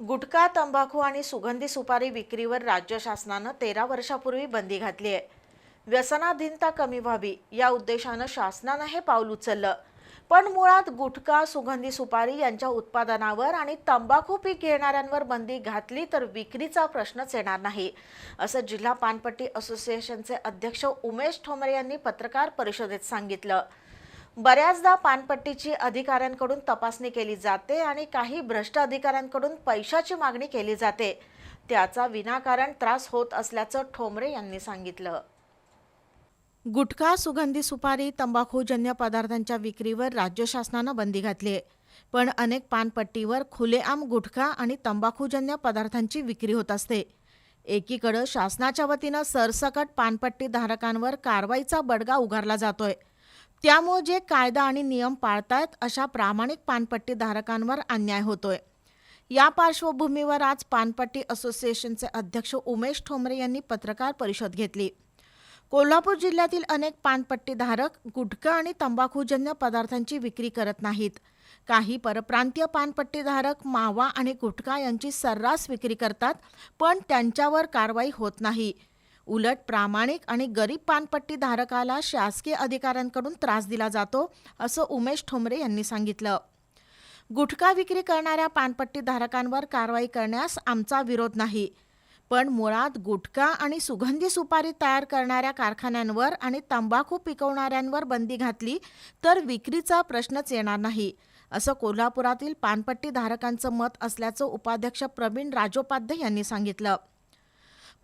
गुटखा तंबाखू आणि सुगंधी सुपारी विक्रीवर राज्य शासनानं तेरा वर्षापूर्वी बंदी घातली आहे. व्यसनाधीनता कमी व्हावी या उद्देशानं शासनानं हे पाऊल उचललं. पण मुळात गुटखा सुगंधी सुपारी यांच्या उत्पादनावर आणि तंबाखू पीक घेणाऱ्यांवर बंदी घातली तर विक्रीचा प्रश्नच येणार नाही असं जिल्हा पानपट्टी असोसिएशनचे अध्यक्ष उमेश ठोंबरे यांनी पत्रकार परिषदेत सांगितलं. बऱ्याचदा पानपट्टीची अधिकाऱ्यांकडून तपासणी केली जाते आणि काही भ्रष्ट अधिकाऱ्यांकडून पैशाची मागणी केली जाते. त्याचा विनाकारण त्रास होत असल्याचं ठोंबरे यांनी सांगितलं. गुटखा सुगंधी सुपारी तंबाखूजन्य पदार्थांच्या विक्रीवर राज्य शासनानं बंदी घातली आहे. पण अनेक पानपट्टीवर खुलेआम गुटखा आणि तंबाखूजन्य पदार्थांची विक्री होत असते. एकीकडं शासनाच्या वतीनं सरसकट पानपट्टी धारकांवर कारवाईचा बडगा उगारला जातोय. त्यामुळे जे कायदा आणि नियम पाळतायत अशा प्रामाणिक पानपट्टी धारकांवर अन्याय होतोय. या पार्श्वभूमीवर आज पानपट्टी असोसिएशनचे अध्यक्ष उमेश ठोंबरे यांनी पत्रकार परिषद घेतली. कोल्हापूर जिल्ह्यातील अनेक पानपट्टीधारक गुटखा आणि तंबाखूजन्य पदार्थांची विक्री करत नाहीत. काही परप्रांतीय पानपट्टीधारक मावा आणि गुटखा यांची सर्रास विक्री करतात पण त्यांच्यावर कारवाई होत नाही. उलट प्रामाणिक आणि गरीब पानपट्टी धारकाला शासकीय अधिकाऱ्यांकडून त्रास दिला जातो असं उमेश ठोंबरे यांनी सांगितलं. गुटखा विक्री करणाऱ्या पानपट्टी धारकांवर कारवाई करण्यास आमचा विरोध नाही पण मुळात गुटखा आणि सुगंधी सुपारी तयार करणाऱ्या कारखान्यांवर आणि तंबाखू पिकवणाऱ्यांवर बंदी घातली तर विक्रीचा प्रश्नच येणार नाही असं कोल्हापुरातील पानपट्टी धारकांचं मत असल्याचं उपाध्यक्ष प्रवीण राजोपाध्ये यांनी सांगितलं.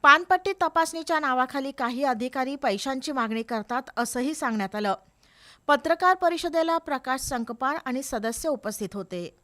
पानपट्टी तपासणीच्या नावाखाली काही अधिकारी पैशांची मागणी करतात असंही सांगण्यात आलं. पत्रकार परिषदेला प्रकाश संकपाळ आणि सदस्य उपस्थित होते.